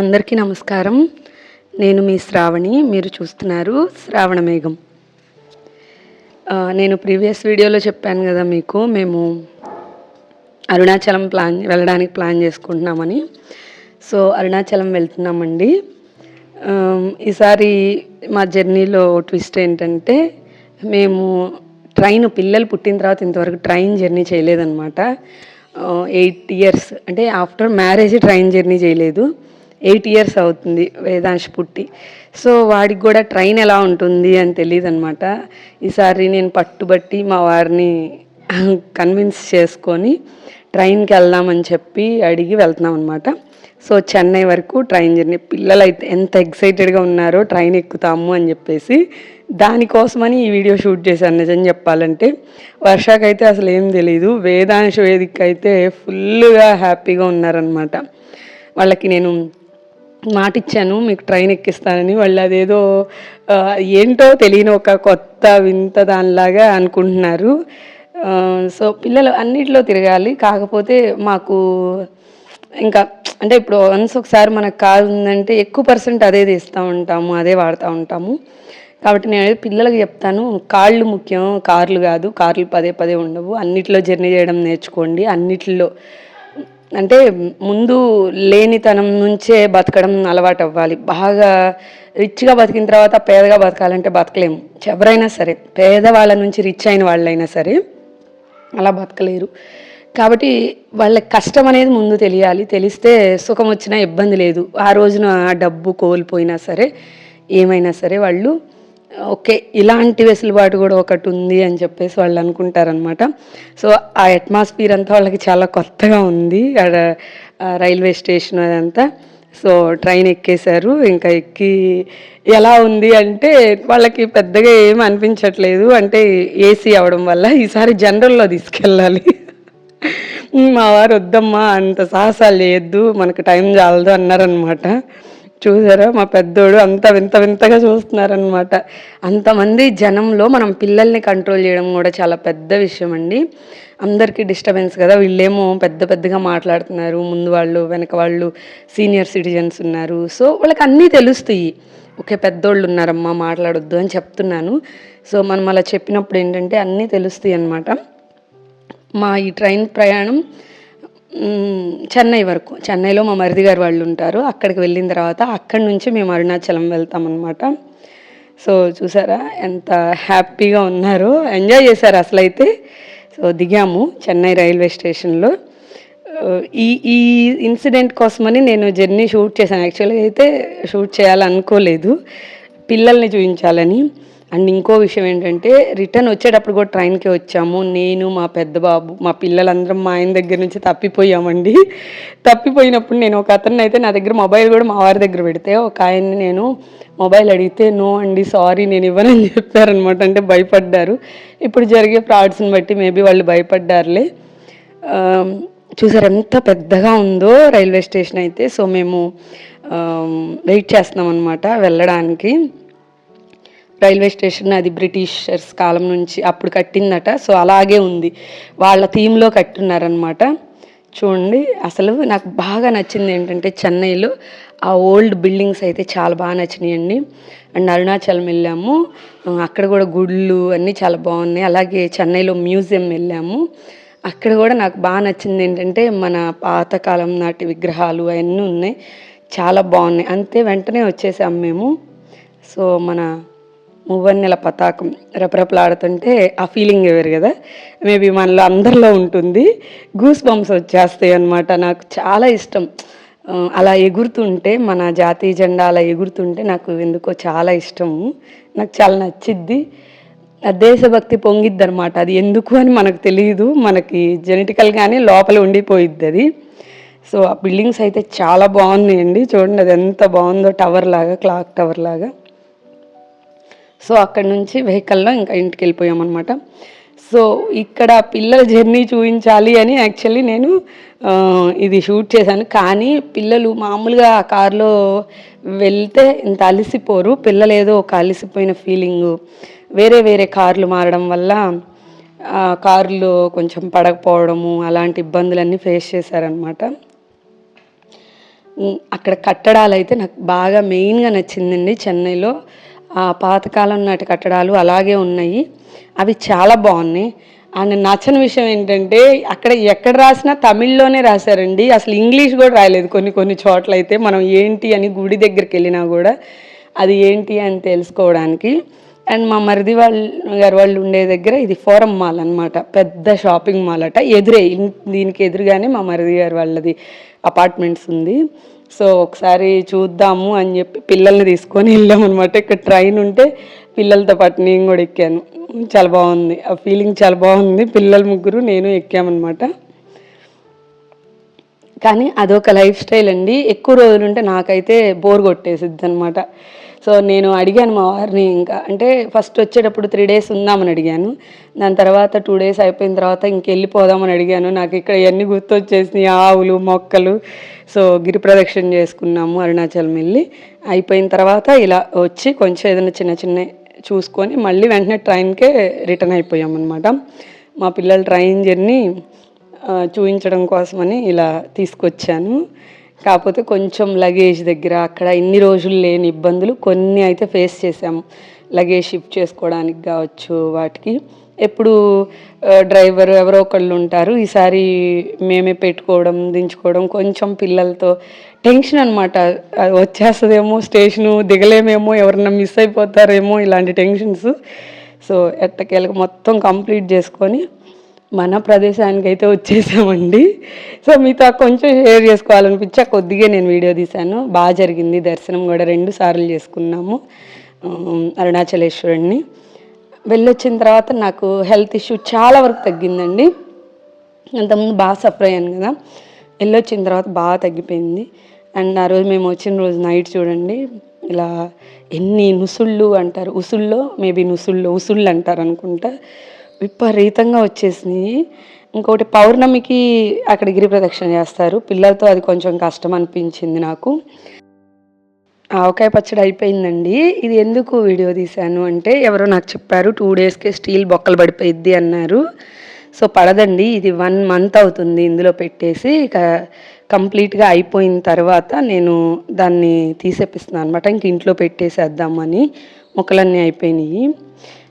అందరికీ నమస్కారం. నేను మీ శ్రావణి. మీరు చూస్తున్నారు శ్రావణ మేఘం. నేను ప్రీవియస్ వీడియోలో చెప్పాను కదా మీకు మేము అరుణాచలం ప్లాన్ వెళ్ళడానికి ప్లాన్ చేసుకుంటున్నామని. సో అరుణాచలం వెళ్తున్నామండి. ఈసారి మా జర్నీలో ట్విస్ట్ ఏంటంటే మేము ట్రైన్ పిల్లలు పుట్టిన తర్వాత ఇంతవరకు ట్రైన్ జర్నీ చేయలేదన్నమాట. ఎయిట్ ఇయర్స్ అంటే ఆఫ్టర్ మ్యారేజ్ ట్రైన్ జర్నీ చేయలేదు. ఎయిట్ ఇయర్స్ అవుతుంది వేదాంశ్ పుట్టి. సో వాడికి కూడా ట్రైన్ ఎలా ఉంటుంది అని తెలియదు అనమాట ఈసారి నేను పట్టుబట్టి మా వారిని కన్విన్స్ చేసుకొని ట్రైన్కి వెళ్దామని చెప్పి అడిగి వెళ్తున్నాం అనమాట సో చెన్నై వరకు ట్రైన్ జర్నీ. పిల్లలు అయితే ఎంత ఎక్సైటెడ్గా ఉన్నారో ట్రైన్ ఎక్కుతాము అని చెప్పేసి దానికోసమని ఈ వీడియో షూట్ చేశాను. నిజం చెప్పాలంటే వర్షాకైతే అసలు ఏం తెలియదు వేదాంశ వేదిక అయితే ఫుల్గా హ్యాపీగా ఉన్నారనమాట వాళ్ళకి నేను మాట ఇచ్చాను మీకు ట్రైన్ ఎక్కిస్తానని. వాళ్ళు అదేదో ఏంటో తెలియని ఒక కొత్త వింత దానిలాగా అనుకుంటున్నారు. సో పిల్లలు అన్నిట్లో తిరగాలి. కాకపోతే మాకు ఇంకా అంటే ఇప్పుడు వన్స్ ఒకసారి మనకు కారు ఉందంటే ఎక్కువ పర్సెంట్ అదే తీస్తూ ఉంటాము అదే వాడుతూ ఉంటాము. కాబట్టి నేను పిల్లలకు చెప్తాను కాళ్ళు ముఖ్యం కార్లు కాదు. కార్లు పదే పదే ఉండవు. అన్నిట్లో జర్నీ చేయడం నేర్చుకోండి. అన్నిట్లో అంటే ముందు లేనితనం నుంచే బతకడం అలవాటు అవ్వాలి బాగా రిచ్గా బతికిన తర్వాత పేదగా బతకాలంటే బతకలేము. ఎవరైనా సరే పేదవాళ్ళ నుంచి రిచ్ అయిన వాళ్ళైనా సరే అలా బతకలేరు. కాబట్టి వాళ్ళకి కష్టం అనేది ముందు తెలియాలి. తెలిస్తే సుఖం వచ్చినా ఇబ్బంది లేదు. ఆ రోజున ఆ డబ్బు కోల్పోయినా సరే ఏమైనా సరే వాళ్ళు ఓకే ఇలాంటి వెసులుబాటు కూడా ఒకటి ఉంది అని చెప్పేసి వాళ్ళు అనుకుంటారనమాట సో ఆ అట్మాస్ఫియర్ అంతా వాళ్ళకి చాలా కొత్తగా ఉంది. అక్కడ రైల్వే స్టేషన్ అదంతా. సో ట్రైన్ ఎక్కేశారు. ఇంకా ఎక్కి ఎలా ఉంది అంటే వాళ్ళకి పెద్దగా ఏం అనిపించట్లేదు. అంటే ఏసీ అవడం వల్ల ఈసారి జనరల్లో తీసుకెళ్ళాలి. మా వారు వద్దమ్మా అంత సాహసాలు చేయొద్దు మనకు టైం చాలదు అన్నారనమాట చూసారా? మా పెద్దోడు అంత వింత వింతగా చూస్తున్నారనమాట అంతమంది జనంలో మనం పిల్లల్ని కంట్రోల్ చేయడం కూడా చాలా పెద్ద విషయం అండి అందరికీ డిస్టర్బెన్స్ కదా. వీళ్ళేమో పెద్ద పెద్దగా మాట్లాడుతున్నారు. ముందు వాళ్ళు వెనక వాళ్ళు సీనియర్ సిటిజన్స్ ఉన్నారు. సో వాళ్ళకి అన్నీ తెలుస్తాయి. ఓకే పెద్దోళ్ళు ఉన్నారమ్మా మాట్లాడొద్దు అని చెప్తున్నాను. సో మనం అలా చెప్పినప్పుడు ఏంటంటే అన్నీ తెలుస్తాయి అన్నమాట. మా ఈ ట్రైన్ ప్రయాణం చెన్నై వరకు. చెన్నైలో మా మరిది గారు వాళ్ళు ఉంటారు. అక్కడికి వెళ్ళిన తర్వాత అక్కడి నుంచి మేము అరుణాచలం వెళ్తామన్నమాట సో చూసారా? ఎంత హ్యాపీగా ఉన్నారో. ఎంజాయ్ చేశారు అసలైతే. సో దిగాము చెన్నై రైల్వే స్టేషన్లో. ఈ ఈ ఇన్సిడెంట్ కోసమని నేను జర్నీ షూట్ చేశాను. యాక్చువల్గా అయితే షూట్ చేయాలనుకోలేదు. పిల్లల్ని చూపించాలని అండ్ ఇంకో విషయం ఏంటంటే రిటర్న్ వచ్చేటప్పుడు కూడా ట్రైన్కి వచ్చాము. నేను మా పెద్ద బాబు మా పిల్లలందరం మా ఆయన దగ్గర నుంచి తప్పిపోయామండి. తప్పిపోయినప్పుడు నేను ఒక అతన్ని అయితే నా దగ్గర మొబైల్ కూడా మా వారి దగ్గర పెడితే ఒక ఆయన్ని నేను మొబైల్ అడిగితే నో అండి సారీ నేను ఇవ్వనని చెప్పారనమాట అంటే భయపడ్డారు. ఇప్పుడు జరిగే ఫ్రాడ్స్ని బట్టి మేబీ వాళ్ళు భయపడ్డారులే. చూసారు ఎంత పెద్దగా ఉందో రైల్వే స్టేషన్ అయితే. సో మేము వెయిట్ చేస్తున్నాం అనమాట వెళ్ళడానికి. రైల్వే స్టేషన్ అది బ్రిటిషర్స్ కాలం నుంచి అప్పుడు కట్టిందట. సో అలాగే ఉంది. వాళ్ళ థీమ్లో కట్టున్నారనమాట చూడండి అసలు నాకు బాగా నచ్చింది ఏంటంటే చెన్నైలో ఆ ఓల్డ్ బిల్డింగ్స్ అయితే చాలా బాగా నచ్చినాయండి. అండ్ అరుణాచలం వెళ్ళాము. అక్కడ కూడా గుళ్ళు అన్నీ చాలా బాగున్నాయి. అలాగే చెన్నైలో మ్యూజియం వెళ్ళాము. అక్కడ కూడా నాకు బాగా నచ్చింది ఏంటంటే మన పాతకాలం నాటి విగ్రహాలు అవన్నీ ఉన్నాయి. చాలా బాగున్నాయి. అంతే వెంటనే వచ్చేసాం మేము. సో మన మువ్వన్నెల పతాకం రెపరెపలాడుతుంటే ఆ ఫీలింగ్ వేరు కదా. మేబీ మనలో అందరిలో ఉంటుంది. గూస్ బంప్స్ వచ్చేస్తాయి అనమాట నాకు చాలా ఇష్టం. అలా ఎగురుతుంటే మన జాతీయ జెండా అలా ఎగురుతుంటే నాకు ఎందుకో చాలా ఇష్టము. నాకు చాలా నచ్చిద్ది. ఆ దేశభక్తి పొంగిద్ది అనమాట అది ఎందుకు అని మనకు తెలియదు మనకి జెనెటికల్గానే లోపల ఉండిపోయిద్ది అది. సో ఆ బిల్డింగ్స్ అయితే చాలా బాగున్నాయండి. చూడండి అది ఎంత బాగుందో టవర్ లాగా క్లాక్ టవర్ లాగా. సో అక్కడ నుంచి వెహికల్లో ఇంకా ఇంటికి వెళ్ళిపోయామన్నమాట సో ఇక్కడ పిల్లల జర్నీ చూపించాలి అని యాక్చువల్లీ నేను ఇది షూట్ చేశాను. కానీ పిల్లలు మామూలుగా ఆ కార్లో వెళ్తే ఇంత అలసిపోరు. పిల్లలు ఏదో ఒక అలసిపోయిన ఫీలింగు. వేరే వేరే కార్లు మారడం వల్ల ఆ కొంచెం పడకపోవడము అలాంటి ఇబ్బందులన్నీ ఫేస్ చేశారనమాట అక్కడ కట్టడాలు అయితే నాకు బాగా మెయిన్గా నచ్చిందండి చెన్నైలో. ఆ పాతకాలం నాటి కట్టడాలు అలాగే ఉన్నాయి. అవి చాలా బాగున్నాయి. అండ్ నచ్చని విషయం ఏంటంటే అక్కడ ఎక్కడ రాసినా తమిళ్ళోనే రాశారండి. అసలు ఇంగ్లీష్ కూడా రాయలేదు కొన్ని కొన్ని చోట్ల అయితే మనం ఏంటి అని గుడి దగ్గరికి వెళ్ళినా కూడా అది ఏంటి అని తెలుసుకోవడానికి. అండ్ మా మరిది వాళ్ళ గారు వాళ్ళు ఉండే దగ్గర ఇది ఫోరం మాల్ అన్నమాట. పెద్ద షాపింగ్ మాల్ అట. ఎదురే దీనికి ఎదురుగానే మా మరిది గారు వాళ్ళది అపార్ట్మెంట్స్ ఉంది. సో ఒకసారి చూద్దాము అని చెప్పి పిల్లల్ని తీసుకొని వెళ్ళాం అనమాట ఇక్కడ ట్రైన్ ఉంటే పిల్లలతో పాటు నేను కూడా ఎక్కాను. చాలా బాగుంది. ఆ ఫీలింగ్ చాలా బాగుంది. పిల్లలు ముగ్గురు నేను ఎక్కామన్నమాట. కానీ అదొక లైఫ్ స్టైల్ అండి. ఎక్కువ రోజులు ఉంటే నాకైతే బోర్ కొట్టేసిద్ది అనమాట సో నేను అడిగాను మా వారిని ఇంకా అంటే ఫస్ట్ వచ్చేటప్పుడు త్రీ డేస్ ఉందామని అడిగాను. దాని తర్వాత టూ డేస్ అయిపోయిన తర్వాత ఇంకెళ్ళిపోదామని అడిగాను. నాకు ఇక్కడ ఇవన్నీ గుర్తొచ్చేసినాయి ఆవులు మొక్కలు. సో గిరి ప్రదక్షిణ చేసుకున్నాము అరుణాచలం వెళ్ళి. అయిపోయిన తర్వాత ఇలా వచ్చి కొంచెం ఏదైనా చిన్న చిన్న చూసుకొని మళ్ళీ వెంటనే ట్రైన్కే రిటర్న్ అయిపోయాం అనమాట మా పిల్లల ట్రైన్ జర్నీ చూపించడం కోసమని ఇలా తీసుకొచ్చాను. కాకపోతే కొంచెం లగేజ్ దగ్గర అక్కడ ఇన్ని రోజులు లేని ఇబ్బందులు కొన్ని అయితే ఫేస్ చేసాము లగేజ్ షిఫ్ట్ చేసుకోవడానికి కావచ్చు వాటికి. ఎప్పుడు డ్రైవర్ ఎవరో ఒకళ్ళు ఉంటారు. ఈసారి మేమే పెట్టుకోవడం దించుకోవడం కొంచెం పిల్లలతో టెన్షన్ అనమాట వచ్చేస్తుందేమో స్టేషను దిగలేమేమో ఎవరన్నా మిస్ అయిపోతారేమో ఇలాంటి టెన్షన్స్ సో ఎట్టకేళ్ళకి మొత్తం కంప్లీట్ చేసుకొని మన ప్రదేశానికి అయితే వచ్చేసామండి. సో మీతో కొంచెం షేర్ చేసుకోవాలనిపించా కొద్దిగా నేను వీడియో తీశాను. బాగా జరిగింది. దర్శనం కూడా రెండు సార్లు చేసుకున్నాము అరుణాచలేశ్వరుడిని వెళ్ళొచ్చిన తర్వాత నాకు హెల్త్ ఇష్యూ చాలా వరకు తగ్గిందండి. అంతకుముందు బాగా సఫర్ అయ్యాను కదా. వెళ్ళొచ్చిన తర్వాత బాగా తగ్గిపోయింది. అండ్ ఆ రోజు మేము వచ్చిన రోజు నైట్ చూడండి ఇలా ఎన్ని నుసుళ్ళు అంటారు. ఉసుల్లో మేబీ నుసుళ్ళు ఉసుళ్ళు అంటారు అనుకుంటా విపరీతంగా వచ్చేసినాయి. ఇంకోటి పౌర్ణమికి అక్కడ గిరి ప్రదక్షిణ చేస్తారు. పిల్లలతో అది కొంచెం కష్టం అనిపించింది నాకు. ఆవకాయ పచ్చడి అయిపోయిందండి. ఇది ఎందుకు వీడియో తీశాను అంటే ఎవరో నాకు చెప్పారు టూ డేస్కే స్టీల్ బొక్కలు పడిపోయిద్ది అన్నారు. సో పడదండి. ఇది వన్ మంత్ అవుతుంది ఇందులో పెట్టేసి. ఇక కంప్లీట్గా అయిపోయిన తర్వాత నేను దాన్ని తీసేపిస్తున్నాను అనమాట ఇంక ఇంట్లో పెట్టేసేద్దామని. మొక్కలన్నీ అయిపోయినాయి.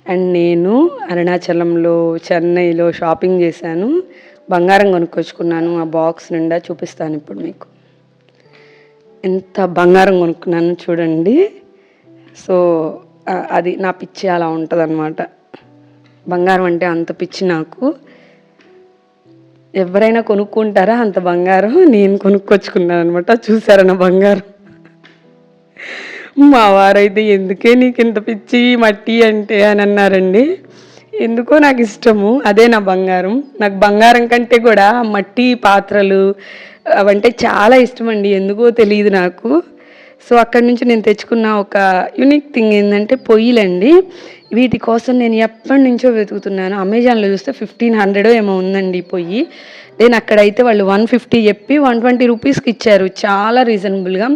అండ్ నేను అరుణాచలంలో చెన్నైలో షాపింగ్ చేశాను. బంగారం కొనుక్కొచ్చుకున్నాను. ఆ బాక్స్ నిండా చూపిస్తాను ఇప్పుడు మీకు. ఎంత బంగారం కొనుక్కున్నాను చూడండి. సో అది నా పిచ్చి అలా ఉంటుంది బంగారం అంటే అంత పిచ్చి నాకు. ఎవరైనా కొనుక్కుంటారా అంత బంగారం? నేను కొనుక్కొచ్చుకున్నాను అనమాట చూసారా నా బంగారం? మా వారైతే ఎందుకే నీకు ఇంత పిచ్చి మట్టి అంటే అని అన్నారండి. ఎందుకో నాకు ఇష్టము అదే నా బంగారం. నాకు బంగారం కంటే కూడా మట్టి పాత్రలు అవంటే చాలా ఇష్టం అండి ఎందుకో తెలియదు నాకు. సో అక్కడి నుంచి నేను తెచ్చుకున్న ఒక యూనిక్ థింగ్ ఏంటంటే పొయ్యిలండి. వీటి కోసం నేను ఎప్పటి నుంచో వెతుకుతున్నాను. అమెజాన్లో చూస్తే ఫిఫ్టీన్ హండ్రెడ్ ఏమో ఉందండి పొయ్యి. నేను అక్కడైతే వాళ్ళు వన్ ఫిఫ్టీ చెప్పి వన్ ట్వంటీ రూపీస్కి ఇచ్చారు. చాలా రీజనబుల్గా.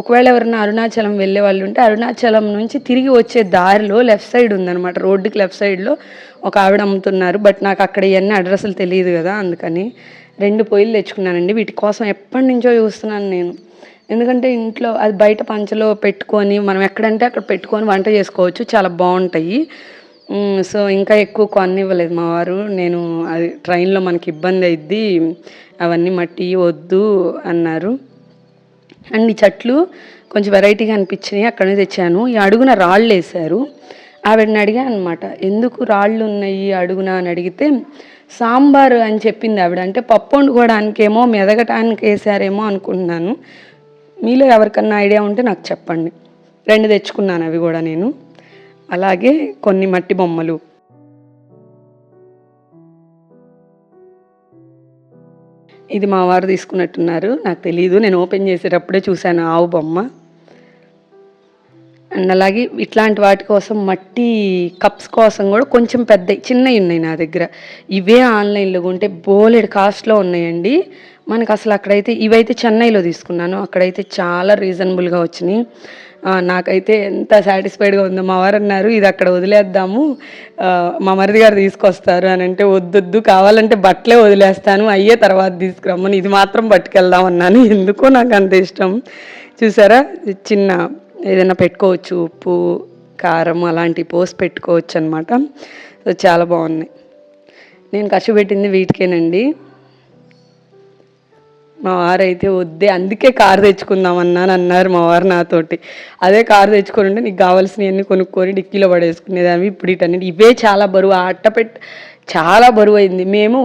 ఒకవేళ ఎవరైనా అరుణాచలం వెళ్ళే వాళ్ళు ఉంటే అరుణాచలం నుంచి తిరిగి వచ్చే దారిలో లెఫ్ట్ సైడ్ ఉందన్నమాట. రోడ్డుకి లెఫ్ట్ సైడ్లో ఒక ఆవిడ అమ్ముతున్నారు. బట్ నాకు అక్కడ ఇవన్నీ అడ్రస్లు తెలియదు కదా అందుకని రెండు పొయ్యిలు తెచ్చుకున్నానండి. వీటి కోసం ఎప్పటి నుంచో చూస్తున్నాను నేను. ఎందుకంటే ఇంట్లో అది బయట పంచలో పెట్టుకొని మనం ఎక్కడంటే అక్కడ పెట్టుకొని వంట చేసుకోవచ్చు. చాలా బాగుంటాయి. సో ఇంకా ఎక్కువ కొనివ్వలేదు మా వారు. నేను అది ట్రైన్లో మనకి ఇబ్బంది అయింది అవన్నీ మట్టి వద్దు అన్నారు. అండ్ ఈ చెట్లు కొంచెం వెరైటీగా అనిపించినాయి అక్కడనే తెచ్చాను. ఈ అడుగున రాళ్ళు వేశారు. ఆవిడని అడిగాను అనమాట ఎందుకు రాళ్ళు ఉన్నాయి అడుగున? అని అడిగితే సాంబారు అని చెప్పింది ఆవిడ. అంటే పప్పు వండుకోవడానికేమో మెదగటానికి వేసారేమో అనుకుంటున్నాను. మీలో ఎవరికన్నా ఐడియా ఉంటే నాకు చెప్పండి. రెండు తెచ్చుకున్నాను అవి కూడా నేను. అలాగే కొన్ని మట్టి బొమ్మలు. ఇది మా వారు తీసుకున్నట్టున్నారు. నాకు తెలియదు నేను ఓపెన్ చేసేటప్పుడే చూశాను ఆవు బొమ్మ. అండ్ అలాగే ఇట్లాంటి వాటి కోసం మట్టి కప్స్ కోసం కూడా కొంచెం పెద్ద చిన్నవి ఉన్నాయి నా దగ్గర. ఇవే ఆన్లైన్లో ఉంటే బోలెడ్ కాస్ట్లో ఉన్నాయండి. మనకు అసలు అక్కడైతే ఇవైతే చెన్నైలో తీసుకున్నాను. అక్కడైతే చాలా రీజనబుల్గా వచ్చినాయి. నాకైతే ఎంత సాటిస్ఫైడ్గా ఉందో మా వారు అన్నారు ఇది అక్కడ వదిలేద్దాము. మా మరిది గారు తీసుకొస్తారు. అని అంటే వద్దొద్దు కావాలంటే బట్టలే వదిలేస్తాను. అయ్యే తర్వాత తీసుకురమ్మని ఇది మాత్రం పట్టుకెళ్దాం అన్నాను. ఎందుకో నాకు అంత ఇష్టం. చూసారా? చిన్న ఏదైనా పెట్టుకోవచ్చు ఉప్పు కారం అలాంటివి పోసి పెట్టుకోవచ్చు అనమాట సో చాలా బాగున్నాయి. నేను ఖర్చు పెట్టింది వీటికేనండి. మా వారు అయితే వద్దే అందుకే కారు తెచ్చుకుందామన్నాను అన్నారు మా వారు నాతోటి. అదే కారు తెచ్చుకొని ఉంటే నీకు కావాల్సినవన్నీ కొనుక్కొని డిక్కీలో పడేసుకునేదాన్ని ఇప్పుడు ఇటన్నిటి. ఇవే చాలా బరువు. ఆ అట్ట పెట్టి చాలా బరువు అయింది మేము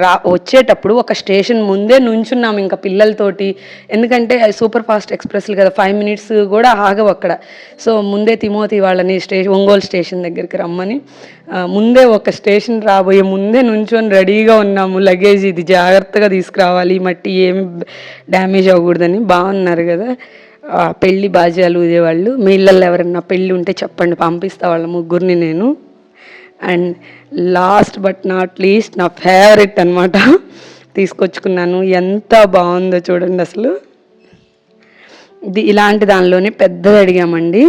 రా వచ్చేటప్పుడు ఒక స్టేషన్ ముందే నుంచున్నాము ఇంకా పిల్లలతోటి. ఎందుకంటే అది సూపర్ ఫాస్ట్ ఎక్స్ప్రెస్లు కదా ఫైవ్ మినిట్స్ కూడా ఆగవు అక్కడ. సో ముందే తిమోతి వాళ్ళని స్టేషన్ ఒంగోలు స్టేషన్ దగ్గరికి రమ్మని. ముందే ఒక స్టేషన్ రాబోయే ముందే నుంచొని రెడీగా ఉన్నాము. లగేజ్ ఇది జాగ్రత్తగా తీసుకురావాలి. మట్టి ఏమి డ్యామేజ్ అవ్వకూడదని బాగున్నారు కదా. పెళ్ళి పెళ్ళి బాజాలు ఊదేవాళ్ళు మీ ఇళ్ళల్లో ఎవరైనా పెళ్ళి ఉంటే చెప్పండి పంపిస్తా వాళ్ళ ముగ్గురిని నేను. And last but not least నా ఫేవరెట్ అనమాట తీసుకొచ్చుకున్నాను. ఎంత బాగుందో చూడండి అసలు. ఇది ఇలాంటి దానిలోనే పెద్దది అడిగామండి.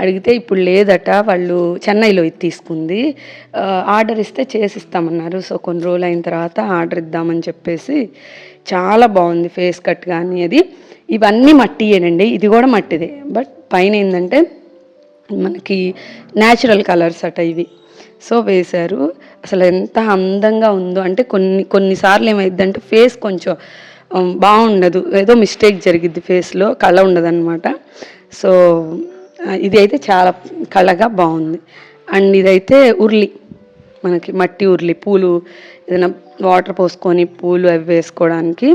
అడిగితే ఇప్పుడు లేదట. వాళ్ళు చెన్నైలో ఇది తీసుకుంది. ఆర్డర్ ఇస్తే చేసిస్తామన్నారు. సో కొన్ని రోజులు అయిన తర్వాత ఆర్డర్ ఇద్దామని చెప్పేసి చాలా బాగుంది ఫేస్ కట్ కానీ అది. ఇవన్నీ మట్టియేనండి. ఇది కూడా మట్టిదే. బట్ పైన ఏంటంటే మనకి న్యాచురల్ కలర్స్ అట ఇవి. సో వేశారు. అసలు ఎంత అందంగా ఉందో అంటే కొన్ని కొన్నిసార్లు ఏమైందంటే ఫేస్ కొంచెం బాగుండదు. ఏదో మిస్టేక్ జరిగిద్ది ఫేస్లో కళ ఉండదన్నమాట. సో ఇది అయితే చాలా కళగా బాగుంది. అండ్ ఇదైతే ఉర్లి మనకి మట్టి ఉర్లి పూలు ఏదైనా వాటర్ పోసుకొని పూలు అవి వేసుకోవడానికి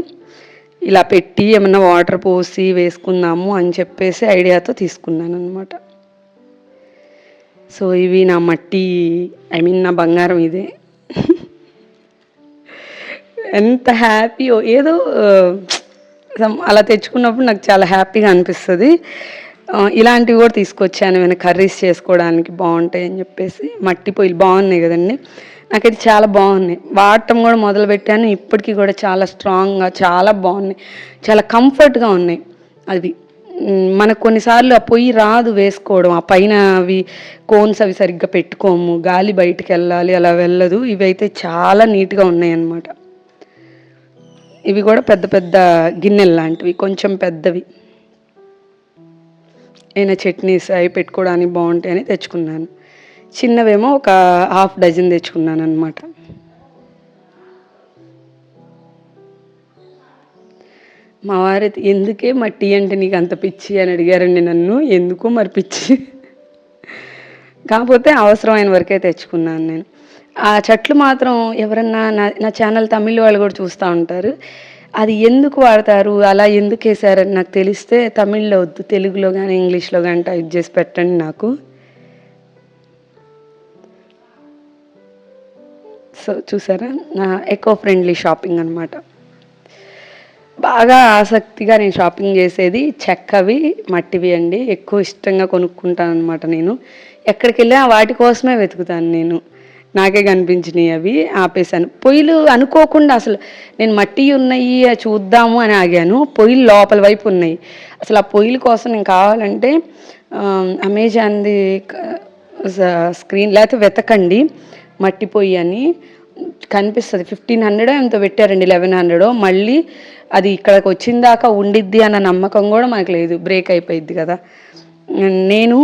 ఇలా పెట్టి ఏమన్నా వాటర్ పోసి వేసుకుందాము అని చెప్పేసి ఐడియాతో తీసుకున్నాను అనమాట సో ఇవి నా మట్టి ఐ మీన్ నా బంగారం ఇదే. ఎంత హ్యాపీయో ఏదో అలా తెచ్చుకున్నప్పుడు నాకు చాలా హ్యాపీగా అనిపిస్తుంది. ఇలాంటివి కూడా తీసుకొచ్చాను ఏమైనా కర్రీస్ చేసుకోవడానికి బాగుంటాయి అని చెప్పేసి. మట్టి పొయ్యిలు బాగున్నాయి కదండి. నాకైతే చాలా బాగున్నాయి. వాడటం కూడా మొదలుపెట్టాను ఇప్పటికీ కూడా చాలా స్ట్రాంగ్గా చాలా బాగున్నాయి. చాలా కంఫర్ట్గా ఉన్నాయి అవి. మనకు కొన్నిసార్లు ఆ పొయ్యి రాదు వేసుకోవడం. ఆ పైన అవి కోన్స్ అవి సరిగ్గా పెట్టుకోము. గాలి బయటికి వెళ్ళాలి అలా వెళ్ళదు. ఇవి అయితే చాలా నీట్గా ఉన్నాయి అన్నమాట ఇవి కూడా పెద్ద పెద్ద గిన్నెలు లాంటివి కొంచెం పెద్దవి. ఏమైనా చట్నీస్ అవి పెట్టుకోవడానికి బాగుంటాయని తెచ్చుకున్నాను. చిన్నవేమో ఒక హాఫ్ డజన్ తెచ్చుకున్నాను అనమాట మా వారైతే ఎందుకే మట్టి అంటే నీకు అంత పిచ్చి? అని అడిగారండి నన్ను. ఎందుకో మరి పిచ్చి? కాకపోతే అవసరమైన వరకే తెచ్చుకున్నాను నేను. ఆ చెట్లు మాత్రం ఎవరన్నా నా నా ఛానల్ తమిళ్ వాళ్ళు కూడా చూస్తూ ఉంటారు. అది ఎందుకు వాడతారు? అలా ఎందుకు వేసారని నాకు తెలిస్తే తమిళ్ళో వద్దు తెలుగులో కానీ ఇంగ్లీష్లో కానీ టైప్ చేసి పెట్టండి నాకు. సో చూసారా? నా ఎకో ఫ్రెండ్లీ షాపింగ్ అనమాట బాగా ఆసక్తిగా నేను షాపింగ్ చేసేది చెక్కవి మట్టివి అండి. ఎక్కువ ఇష్టంగా కొనుక్కుంటాను అనమాట నేను. ఎక్కడికి వెళ్ళినా వాటి కోసమే వెతుకుతాను నేను. నాకే కనిపించినాయి అవి ఆపేసాను పొయ్యిలు అనుకోకుండా అసలు నేను మట్టి ఉన్నాయి చూద్దాము అని ఆగాను. పొయ్యిలు లోపల వైపు ఉన్నాయి. అసలు ఆ పొయ్యిల కోసం నేను కావాలంటే అమెజాన్ది స్క్రీన్ లేకపోతే వెతకండి. మట్టి పొయ్యి అని. కనిపిస్తుంది. ఫిఫ్టీన్ హండ్రెడ్ ఎంతో పెట్టారండి లెవెన్ హండ్రెడ్ మళ్ళీ అది ఇక్కడికి వచ్చిన దాకా ఉండిద్ది అన్న నమ్మకం కూడా మనకు లేదు. బ్రేక్ అయిపోయిద్ది కదా. నేను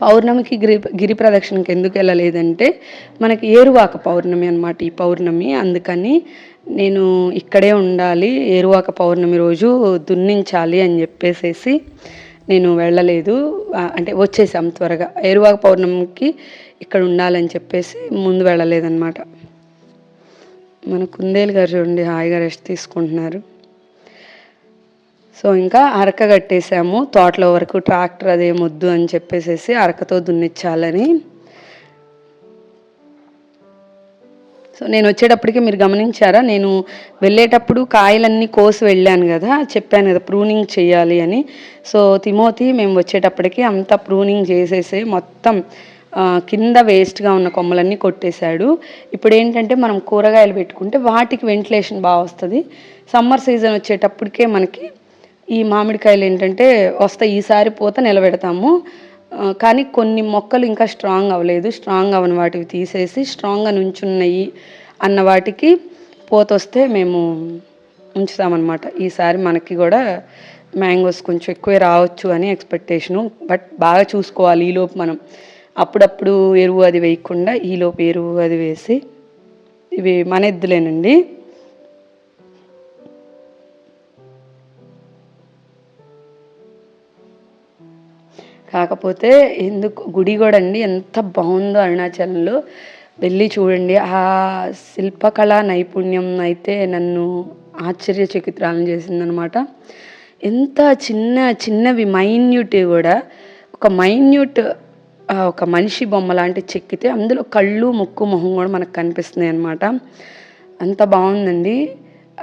పౌర్ణమికి గిరి గిరి ప్రదక్షిణకి ఎందుకు వెళ్ళలేదంటే మనకి ఏరువాక పౌర్ణమి అనమాట ఈ పౌర్ణమి. అందుకని నేను ఇక్కడే ఉండాలి ఏరువాక పౌర్ణమి రోజు దున్నించాలి అని చెప్పేసేసి నేను వెళ్ళలేదు. అంటే వచ్చేసాం త్వరగా. ఏరువాక పౌర్ణమికి ఇక్కడ ఉండాలని చెప్పేసి ముందు వెళ్ళలేదన్నమాట. మన కుందేలు గారు చూడండి హాయిగా రెస్ట్ తీసుకుంటున్నారు. సో ఇంకా అరక కట్టేసాము. తోటలో వరకు ట్రాక్టర్ అదేం వద్దు అని చెప్పేసేసి అరకతో దున్నిచ్చాలని. సో నేను వచ్చేటప్పటికి మీరు గమనించారా? నేను వెళ్ళేటప్పుడు కాయలన్నీ కోసి వెళ్ళాను కదా చెప్పాను కదా ప్రూనింగ్ చేయాలి అని. సో తిమోతి మేము వచ్చేటప్పటికి అంతా ప్రూనింగ్ చేసేసి మొత్తం కింద వేస్ట్గా ఉన్న కొమ్మలన్నీ కొట్టేశాడు. ఇప్పుడు ఏంటంటే మనం కూరగాయలు పెట్టుకుంటే వాటికి వెంటిలేషన్ బాగా వస్తుంది. సమ్మర్ సీజన్ వచ్చేటప్పటికే మనకి ఈ మామిడికాయలు ఏంటంటే వస్తాయి. ఈసారి పూత నిలబెడతాము. కానీ కొన్ని మొక్కలు ఇంకా స్ట్రాంగ్ అవ్వలేదు. స్ట్రాంగ్ అవని వాటివి తీసేసి స్ట్రాంగ్గా నుంచున్నాయి అన్న వాటికి పూత వస్తే మేము ఉంచుతామన్నమాట. ఈసారి మనకి కూడా మ్యాంగోస్ కొంచెం ఎక్కువే రావచ్చు అని ఎక్స్పెక్టేషను బట్ బాగా చూసుకోవాలి ఈలోపు మనం. అప్పుడప్పుడు ఎరువు అది వేయకుండా ఈలోపు ఎరువు అది వేసి ఇవి మన ఎద్దులేనండి. కాకపోతే ఎందుకు గుడి కూడా అండి ఎంత బాగుందో అరుణాచలంలో. వెళ్ళి చూడండి ఆ శిల్పకళా నైపుణ్యం అయితే నన్ను ఆశ్చర్యచకిత్రాలను చేసిందనమాట. ఎంత చిన్న చిన్నవి మైన్యూట్ కూడా ఒక మైన్యూట్ ఒక మనిషి బొమ్మ లాంటి చెక్కితే అందులో కళ్ళు ముక్కు మొహం కూడా మనకు కనిపిస్తున్నాయి అనమాట అంత బాగుందండి.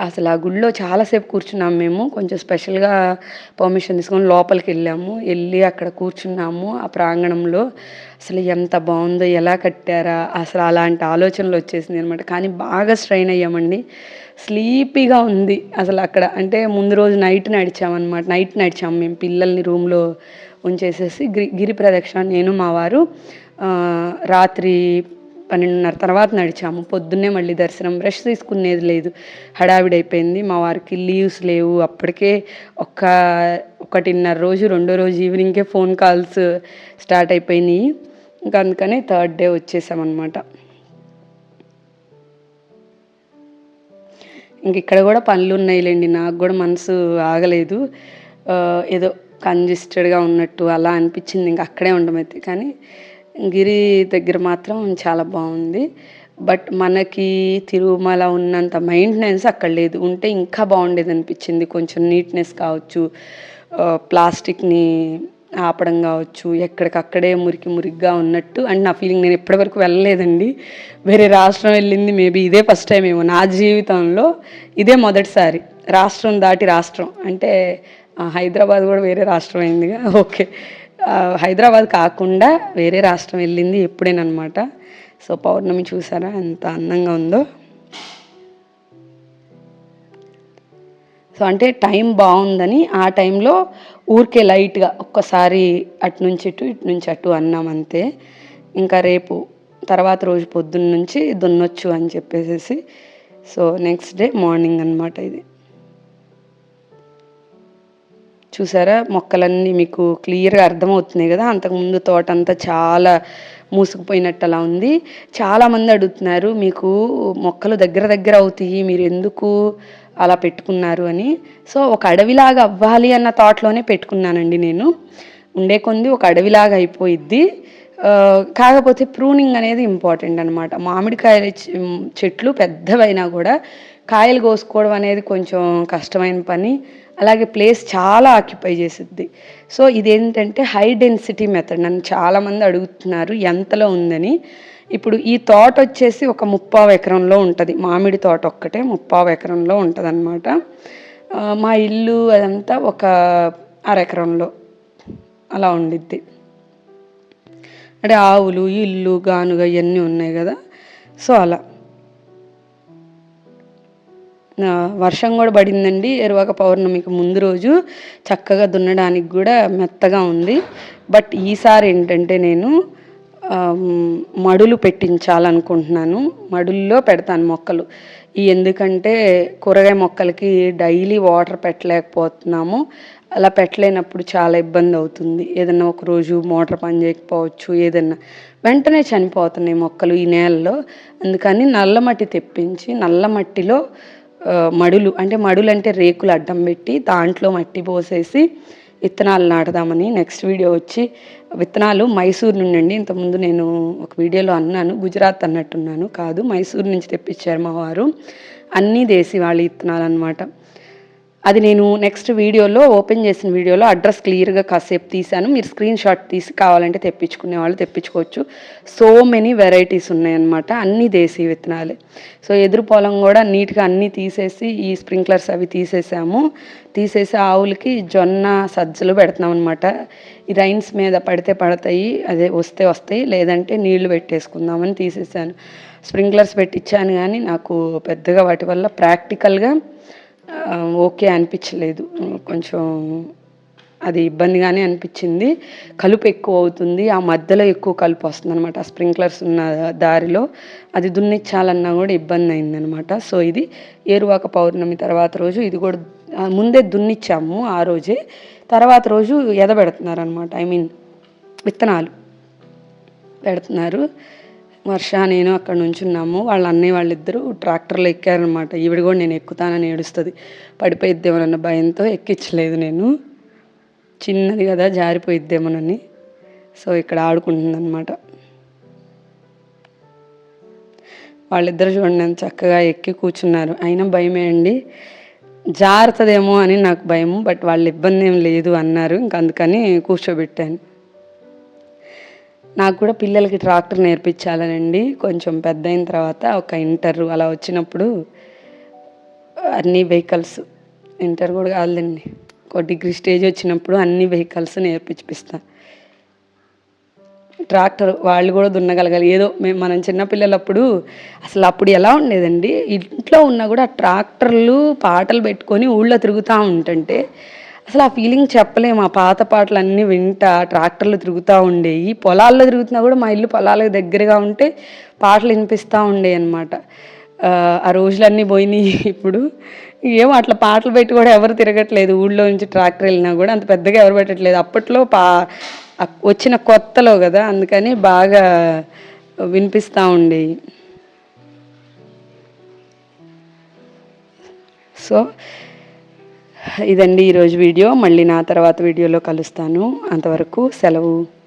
అసలు ఆ గుడిలో చాలాసేపు కూర్చున్నాము మేము. కొంచెం స్పెషల్గా పర్మిషన్ తీసుకొని లోపలికి వెళ్ళాము. వెళ్ళి అక్కడ కూర్చున్నాము ఆ ప్రాంగణంలో. అసలు ఎంత బాగుందో ఎలా కట్టారా? అసలు అలాంటి ఆలోచనలు వచ్చేసింది అనమాట కానీ బాగా స్ట్రైన్ అయ్యామండి. స్లీపీగా ఉంది. అసలు అక్కడ అంటే ముందు రోజు నైట్ నడిచామన్నమాట. నైట్ నడిచాము మేము పిల్లల్ని రూమ్లో ఉంచేసేసి గిరి గిరి ప్రదక్షిణ నేను మా వారు రాత్రి పన్నెండున్నర తర్వాత నడిచాము. పొద్దున్నే మళ్ళీ దర్శనం బ్రష్ తీసుకునేది లేదు. హడావిడి అయిపోయింది మా వారికి లీవ్స్ లేవు. అప్పటికే ఒక్క ఒకటిన్నర రోజు రెండో రోజు ఈవినింగ్కే ఫోన్ కాల్స్ స్టార్ట్ అయిపోయినాయి. ఇంకా అందుకని థర్డ్ డే వచ్చేసామన్నమాట. ఇంక ఇక్కడ కూడా పనులు ఉన్నాయిలేండి నాకు కూడా మనసు ఆగలేదు. ఏదో కంజెస్టెడ్గా ఉన్నట్టు అలా అనిపించింది. ఇంకా అక్కడే ఉండమైతే కానీ గిరి దగ్గర మాత్రం చాలా బాగుంది. బట్ మనకి తిరుమల ఉన్నంత మెయింటెనెన్స్ అక్కడ లేదు. ఉంటే ఇంకా బాగుండేది అనిపించింది. కొంచెం నీట్నెస్ కావచ్చు ప్లాస్టిక్ని ఆపడం కావచ్చు ఎక్కడికక్కడే మురికి మురికిగా ఉన్నట్టు. అండ్ నా ఫీలింగ్ నేను ఎప్పటివరకు వెళ్ళలేదండి. వేరే రాష్ట్రం వెళ్ళింది. మేబీ ఇదే ఫస్ట్ టైం ఏమో. నా జీవితంలో ఇదే మొదటిసారి రాష్ట్రం దాటి రాష్ట్రం. అంటే హైదరాబాద్ కూడా వేరే రాష్ట్రం అయిందిగా. ఓకే. హైదరాబాద్ కాకుండా వేరే రాష్ట్రం వెళ్ళింది ఎప్పుడేనమాట సో పౌర్ణమి చూసారా ఎంత అందంగా ఉందో. సో అంటే టైం బాగుందని ఆ టైంలో ఊరికే లైట్గా ఒక్కసారి అటు నుంచి ఇటు ఇటు నుంచి అటు అన్నాం అంతే. ఇంకా రేపు తర్వాత రోజు పొద్దున్న నుంచి దున్నొచ్చు అని చెప్పేసి సో నెక్స్ట్ డే మార్నింగ్ అన్నమాట ఇది. చూసారా? మొక్కలన్నీ మీకు క్లియర్గా అర్థమవుతున్నాయి కదా? అంతకుముందు తోట అంతా చాలా మూసుకుపోయినట్టు అలా ఉంది. చాలామంది అడుగుతున్నారు మీకు మొక్కలు దగ్గర దగ్గర అవుతాయి మీరు ఎందుకు అలా పెట్టుకున్నారు? అని. సో ఒక అడవిలాగా అవ్వాలి అన్న థాట్లోనే పెట్టుకున్నానండి నేను. ఉండే కొంది ఒక అడవిలాగా అయిపోయిద్ది. కాకపోతే ప్రూనింగ్ అనేది ఇంపార్టెంట్ అనమాట మామిడికాయల చె- చెట్లు పెద్దవైనా కూడా కాయలు కోసుకోవడం అనేది కొంచెం కష్టమైన పని. అలాగే ప్లేస్ చాలా ఆక్యుపై చేసిద్ది. సో ఇదేంటంటే హై డెన్సిటీ మెథడ్ నన్ను చాలామంది అడుగుతున్నారు ఎంతలో ఉందని. ఇప్పుడు ఈ తోట వచ్చేసి ఒక ముప్పావు ఎకరంలో ఉంటుంది. మామిడి తోట ఒక్కటే ముప్పావు ఎకరంలో ఉంటుంది అనమాట మా ఇల్లు అదంతా ఒక అరెకరంలో అలా ఉండిద్ది. అంటే ఆవులు ఇల్లు గానుగ ఇవన్నీ ఉన్నాయి కదా. సో అలా. వర్షం కూడా పడిందండి. ఎరువాక పౌర్ణమికి ముందు రోజు చక్కగా దున్నడానికి కూడా మెత్తగా ఉంది. బట్ ఈసారి ఏంటంటే నేను మడులు పెట్టించాలనుకుంటున్నాను. మడుల్లో పెడతాను మొక్కలు. ఈ ఎందుకంటే కూరగాయ మొక్కలకి డైలీ వాటర్ పెట్టలేకపోతున్నాము. అలా పెట్టలేనప్పుడు చాలా ఇబ్బంది అవుతుంది. ఏదన్నా ఒక రోజు మోటార్ పని చేయకపోవచ్చు ఏదన్నా. వెంటనే చనిపోతున్నాయి మొక్కలు ఈ నేలలో. అందుకని నల్ల మట్టి తెప్పించి నల్ల మట్టిలో మడులు అంటే మడులు అంటే రేకులు అడ్డం పెట్టి దాంట్లో మట్టి పోసేసి విత్తనాలు నాటుదామని నెక్స్ట్ వీడియో వచ్చి విత్తనాలు మైసూర్ నుండి అండి. ఇంతకుముందు నేను ఒక వీడియోలో అన్నాను గుజరాత్ అన్నట్టున్నాను. కాదు మైసూర్ నుంచి తెప్పించారు మా వారు. అన్నీ దేశీ వాళ్ళ విత్తనాలు అనమాట అది నేను నెక్స్ట్ వీడియోలో ఓపెన్ చేసిన వీడియోలో అడ్రస్ క్లియర్గా కాసేపు తీశాను. మీరు స్క్రీన్ షాట్ తీసి కావాలంటే తెప్పించుకునే వాళ్ళు తెప్పించుకోవచ్చు. సో మెనీ వెరైటీస్ ఉన్నాయన్నమాట. అన్ని దేశీ విత్తనాలే. సో ఎదురు పొలం కూడా నీట్గా అన్నీ తీసేసి ఈ స్ప్రింక్లర్స్ అవి తీసేసాము. తీసేసి ఆవులకి జొన్న సజ్జలు పెడుతున్నాం అనమాట ఈ రైన్స్ మీద పడితే పడతాయి అదే వస్తే వస్తాయి లేదంటే నీళ్ళు పెట్టేసుకుందామని తీసేసాను. స్ప్రింక్లర్స్ పెట్టించాను కానీ నాకు పెద్దగా వాటి వల్ల ప్రాక్టికల్గా ఓకే అనిపించలేదు. కొంచెం అది ఇబ్బందిగానే అనిపించింది. కలుపు ఎక్కువ అవుతుంది. ఆ మధ్యలో ఎక్కువ కలుపు వస్తుంది అనమాట ఆ స్ప్రింక్లర్స్ ఉన్న దారిలో అది దున్నిచ్చాలన్నా కూడా ఇబ్బంది అయిందనమాట సో ఇది ఏరువాక పౌర్ణమి తర్వాత రోజు ఇది కూడా ముందే దున్నిచ్చాము ఆ రోజే. తర్వాత రోజు ఎదబెడుతున్నారు అనమాట ఐ మీన్ విత్తనాలు పెడుతున్నారు. వర్ష నేను అక్కడ నుంచున్నాము. వాళ్ళ అన్నయ్య వాళ్ళిద్దరూ ట్రాక్టర్లో ఎక్కారనమాట ఈవిడ కూడా నేను ఎక్కుతానని ఏడుస్తుంది. పడిపోయిద్దేమోనన్న భయంతో ఎక్కించలేదు నేను. చిన్నది కదా జారిపోయిద్దేమోనని సో ఇక్కడ ఆడుకుంటుందన్నమాట. వాళ్ళిద్దరు చూడండి ఎంత చక్కగా ఎక్కి కూర్చున్నారు. అయినా భయమే అండి. జారుతుందేమో అని నాకు భయం బట్ వాళ్ళ ఇబ్బంది ఏం లేదు అన్నారు. ఇంక అందుకని కూర్చోబెట్టాను. నాకు కూడా పిల్లలకి ట్రాక్టర్ నేర్పించాలనండి. కొంచెం పెద్ద అయిన తర్వాత ఒక ఇంటర్ అలా వచ్చినప్పుడు అన్ని వెహికల్స్ ఇంటర్ కూడా కాదులేండి. ఒక డిగ్రీ స్టేజ్ వచ్చినప్పుడు అన్ని వెహికల్స్ నేర్పించిపిస్తా ట్రాక్టర్ వాళ్ళు కూడా దున్నగలగాలి. ఏదో మేము మనం చిన్నపిల్లలప్పుడు అసలు అప్పుడు ఎలా ఉండేదండి? ఇంట్లో ఉన్నా కూడా ట్రాక్టర్లు పాటలు పెట్టుకొని ఊళ్ళో తిరుగుతూ ఉంటుంటే అసలు ఆ ఫీలింగ్ చెప్పలేము ఆ పాత పాటలు అన్నీ వింటా ట్రాక్టర్లు తిరుగుతూ ఉండేవి పొలాల్లో తిరుగుతున్నా కూడా మా ఇల్లు పొలాలకు దగ్గరగా ఉంటే పాటలు వినిపిస్తూ ఉండేవి అనమాట ఆ రోజులన్నీ పోయినాయి ఇప్పుడు. ఏమో అట్లా పాటలు పెట్టి కూడా ఎవరు తిరగట్లేదు. ఊళ్ళో నుంచి ట్రాక్టర్ వెళ్ళినా కూడా అంత పెద్దగా ఎవరు పెట్టట్లేదు. అప్పట్లో పా వచ్చిన కొత్తలో కదా అందుకని బాగా వినిపిస్తూ ఉండేవి సో ఇదండి ఈరోజు వీడియో. మళ్ళీ నా తర్వాత వీడియోలో కలుస్తాను. అంతవరకు సెలవు.